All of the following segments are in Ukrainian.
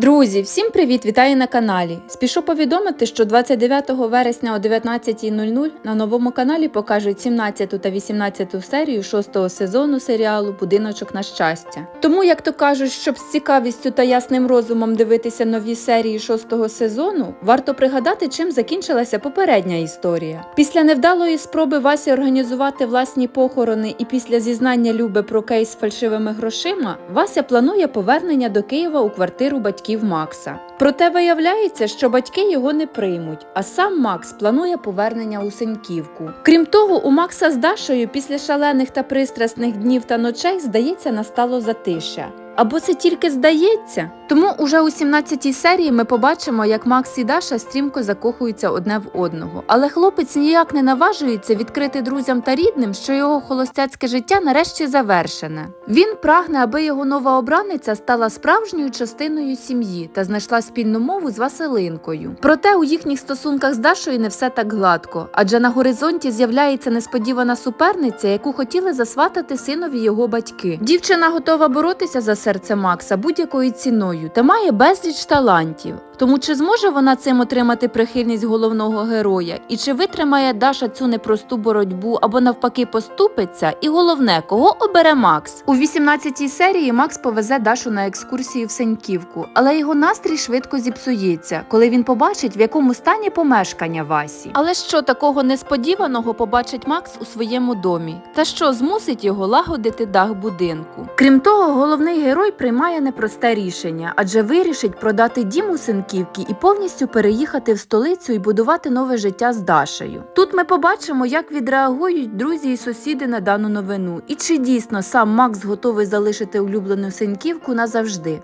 Друзі, всім привіт! Вітаю на каналі. Спішу повідомити, що 29 вересня о 19.00 на новому каналі покажуть 17 та 18 серію 6 сезону серіалу Будиночок на щастя. Тому, як то кажуть, щоб з цікавістю та ясним розумом дивитися нові серії 6 сезону, варто пригадати, чим закінчилася попередня історія. Після невдалої спроби Васі організувати власні похорони і після зізнання Люби про кейс з фальшивими грошима, Вася планує повернення до Києва у квартиру батьків Макса. Проте виявляється, що батьки його не приймуть, а сам Макс планує повернення у Сеньківку. Крім того, у Макса з Дашою після шалених та пристрасних днів та ночей, здається, настало затишя. Або це тільки здається. Тому уже у 17-й серії ми побачимо, як Макс і Даша стрімко закохуються одне в одного. Але хлопець ніяк не наважується відкрити друзям та рідним, що його холостяцьке життя нарешті завершене. Він прагне, аби його нова обраниця стала справжньою частиною сім'ї та знайшла спільну мову з Василинкою. Проте у їхніх стосунках з Дашою не все так гладко, адже на горизонті з'являється несподівана суперниця, яку хотіли засватати синові його батьки. Дівчина готова боротися за серце Макса будь-якою ціною та має безліч талантів. Тому чи зможе вона цим отримати прихильність головного героя, і чи витримає Даша цю непросту боротьбу або навпаки поступиться? І головне, кого обере Макс? У 18-й серії Макс повезе Дашу на екскурсію в Сеньківку, але його настрій швидко зіпсується, коли він побачить, в якому стані помешкання Васі. Але що такого несподіваного побачить Макс у своєму домі? Та що змусить його лагодити дах будинку? Крім того, головний герой приймає непросте рішення, адже вирішить продати дім у Сенківці і повністю переїхати в столицю і будувати нове життя з Дашею. Тут ми побачимо, як відреагують друзі і сусіди на дану новину, і чи дійсно сам Макс готовий залишити улюблену Сенківку назавжди.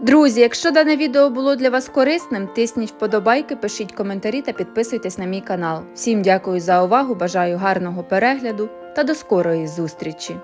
Друзі, якщо дане відео було для вас корисним, тисніть вподобайки, пишіть коментарі та підписуйтесь на мій канал. Всім дякую за увагу, бажаю гарного перегляду та до скорої зустрічі!